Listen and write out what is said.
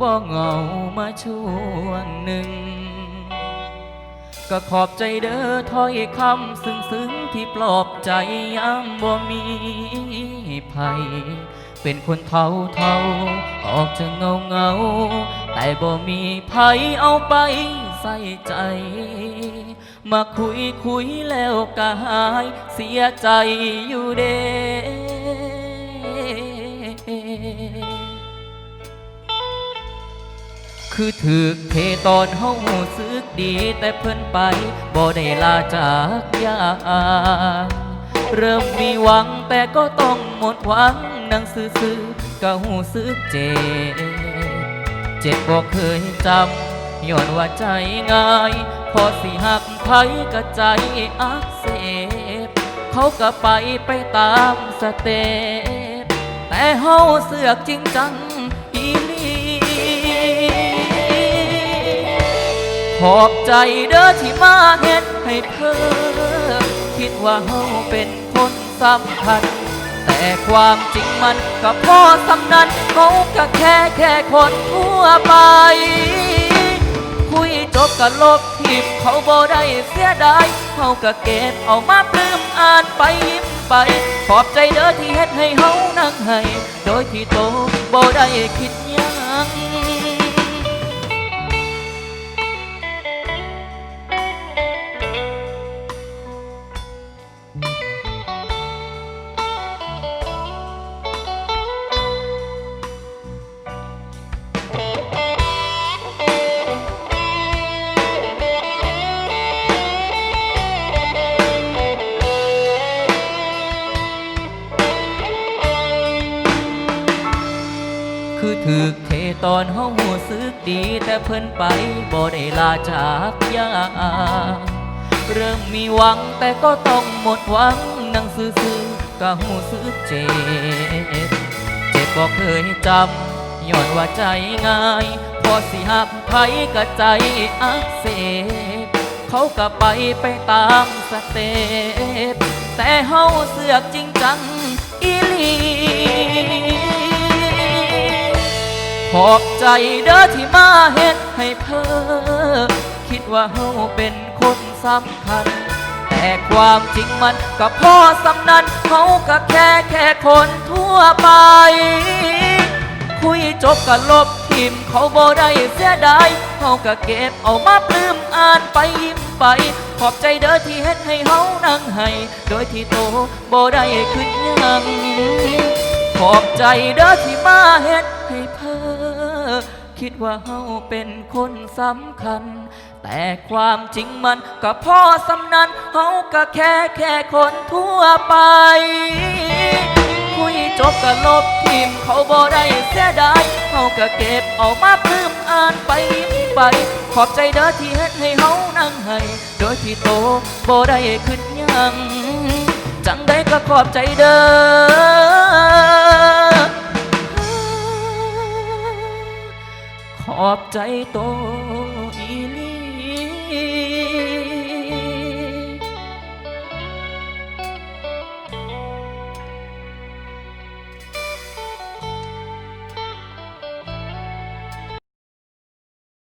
บ่เหงามาช่วงหนึ่ง ก็ขอบใจเด้อถ้อยคำซึ้งซึ้งที่ปลอบใจยามบ่มีภัย เป็นคนเท่าเท่าออกจะเงาเงา แต่บ่มีภัยเอาไปใส่ใจ มาคุยคุยแล้วก็หาย เสียใจอยู่เด้ คือถือเทตอนเฮาหูสึกดีแต่เพิ่นไปบ่ได้ลาจากยาเริ่มมีหวังแต่ก็ต้องหมดหวังนังซื่อๆก็หูสึกเจ็บเจ็บบ่เคยจำย้อนว่าใจง่าย พอสิหักไผก็ใจอักเสบเขาก็ไปไปตามสเต็ปแต่เฮาเสือกจริงจังอี หลีขอบใจเด้อที่มาเฮ็ดให้เพิ่มคิดว่าเฮาเป็นคนสำคัญ แต่ความจริงมันก็พอสำนันเขาก็แค่แค่คนทั่วไป คุยจบก็ลบทิมเขาบ่ได้เสียดายเขาก็เก็บเอามาปลื้มอ่านไปยิ้มไป ขอบใจเด้อที่เฮ็ดให้เฮานั่งให้ โดยที่โตบ่ได้คิด ถือถึกเทตอนเฮาหูสึกดีแต่เพิ่นไปบ่ได้ลาจากยาเริ่มมีหวังแต่ก็ต้องหมดหวังนั่งซื่อๆก็หูสึกเจ็บ เจ็บบ่เคยจำย้อนว่าใจง่าย พอสิหักไผก็ใจอักเสบเขาก็ไปไปตามสเต็ปแต่เฮาเสือกจริงจัง อบใจเด้อที่มาเฮ็ดให้เพิ่มคิดว่าเฮาเป็นคนสำคัญ แต่ความจริงมันก็พอสำนันเขาก็แค่แค่คนทั่วไป คุยจบก็ลบทิมเขาบ่ได้เสียดายเขาก็เก็บเอามาปลื้มอ่านไปยิ้มไป ขอบใจเด้อที่เฮ็ดให้เฮานั่งให้ โดยที่โตบ่ได้ขึ้นยังขอบใจเด้อที่มาเฮ็ด คิดว่าเฮาเป็นคนสำคัญ แต่ความจริงมันก็พอสำนันเฮาก็แค่แค่คนทั่วไป คุยจบก็ลบทิมเขาบ่ได้เสียดายเฮาก็เก็บเอามาปลื้มอ่านไปยิ้มไป ขอบใจเด้อที่เฮ็ดให้เฮานั่งให้ โดยที่โตบ่ได้ขึ้นยัง จังได้ก็ขอบใจเด้อ อบใจโตอีลี